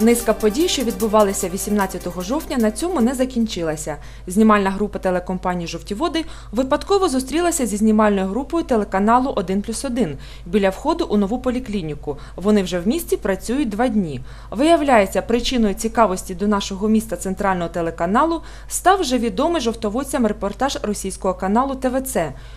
Низка подій, що відбувалися 18 жовтня, на цьому не закінчилася. Знімальна група телекомпанії Жовті води випадково зустрілася зі знімальною групою телеканалу 1 плюс 1 біля входу у нову поліклініку. Вони вже в місті працюють два дні. Виявляється, причиною цікавості до нашого міста центрального телеканалу став вже відомий жовтоводцям репортаж російського каналу ТВЦ,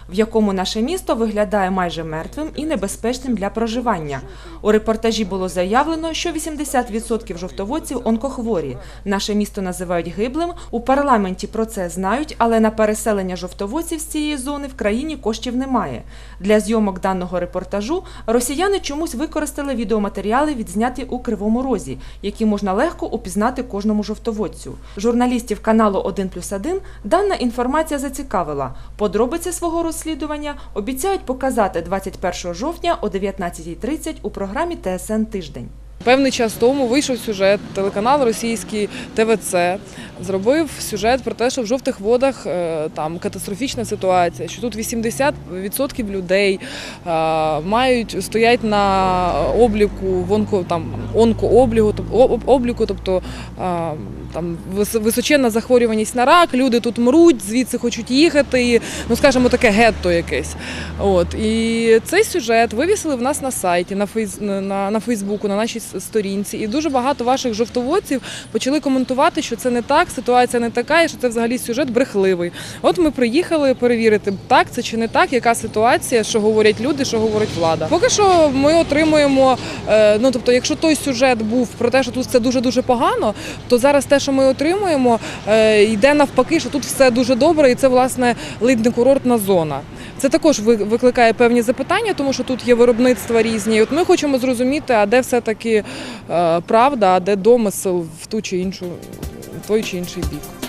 в якому наше місто виглядає майже мертвим і небезпечним для проживання. У репортажі було заявлено, що 80% жовтоводців онкохворі. Наше місто називають гиблим. У парламенті про це знають, але на переселення жовтоводців з цієї зони в країні коштів немає. Для зйомок даного репортажу росіяни чомусь використали відеоматеріали, відзняті у Кривому Розі, які можна легко упізнати кожному жовтоводцю. Журналістів каналу 1 плюс 1 дана інформація зацікавила. Подробиці свого розслідування обіцяють показати 21 жовтня о 19.30 у програмі ТСН Тиждень. Певний час тому вийшов сюжет, телеканал російський ТВЦ зробив сюжет про те, що в жовтих водах е, там катастрофічна ситуація, що тут 80% людей е, мають стоять на обліку в там об- обліку, тобто там височенна захворюваність на рак, люди тут мруть, звідси хочуть їхати, і, ну скажімо, таке гетто якесь. От і цей сюжет вивісили в нас на сайті, на фейс на, на Фейсбуку, на нашій сторінці. І дуже багато ваших жовтоводців почали коментувати, що це не так, ситуація не така, і що це взагалі сюжет брехливий. От ми приїхали перевірити, так це чи не так, яка ситуація, що говорять люди, що говорить влада. Поки що ми отримуємо. е, Ну тобто, якщо той сюжет був про те, що тут це дуже дуже погано, то зараз те, що ми отримуємо, е, йде навпаки, що тут все дуже добре, і це власне ледь не зона. Це також викликає певні запитання, тому що тут є виробництва різні. От ми хочемо зрозуміти, а де все-таки е, правда, а де домисел в ту чи іншу, в той чи інший бік.